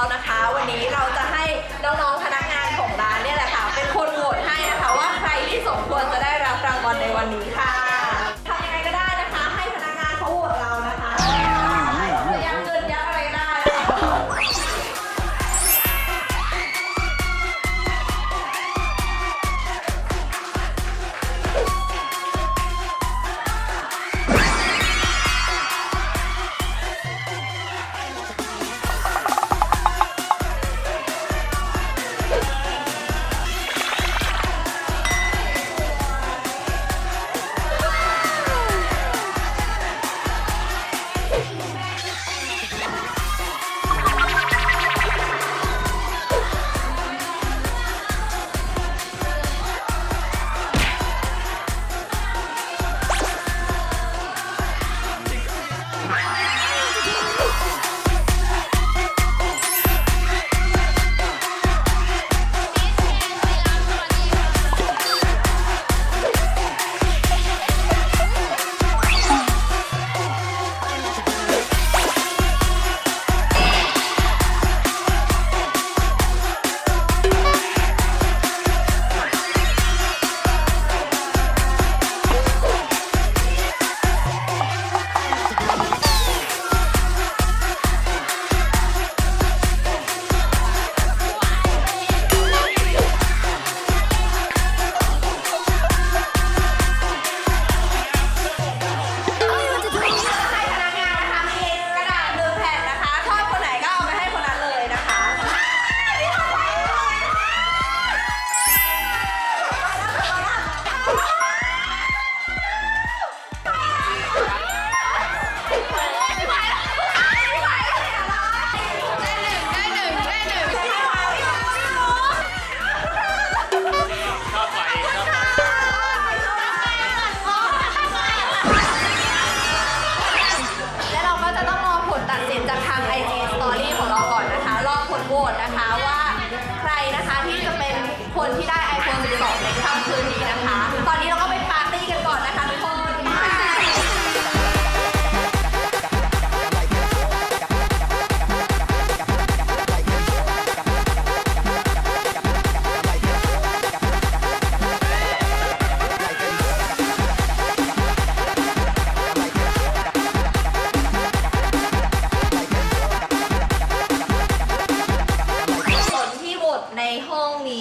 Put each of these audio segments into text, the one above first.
เรานะคะ วันนี้เราจะ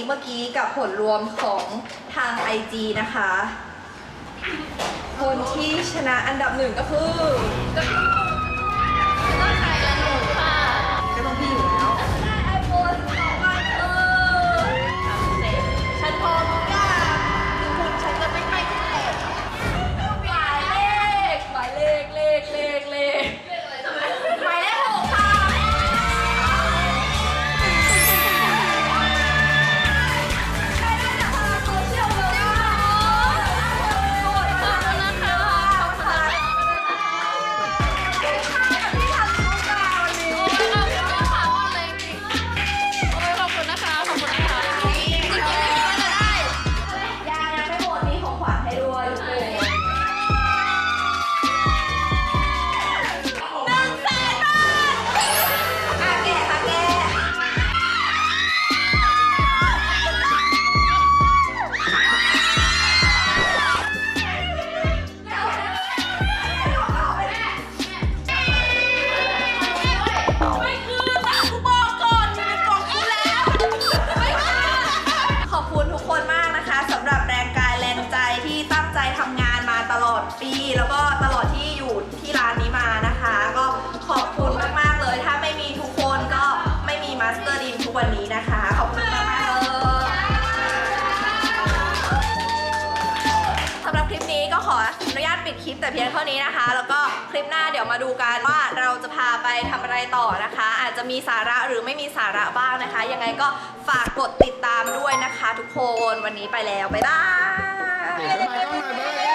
เมื่อกี้กับผลรวมของทาง IG นะคะ คนที่ชนะอันดับหนึ่งก็คือ ลิปแต่เพียงเท่านี้นะคะ แล้วก็คลิปหน้าเดี๋ยวมาดูกันว่าเราจะพาไปทำอะไรต่อนะคะ อาจจะมีสาระหรือไม่มีสาระบ้างนะคะ ยังไงก็ฝากกดติดตามด้วยนะคะ ทุกคนวันนี้ไปแล้วบ๊ายบาย ไปต้องย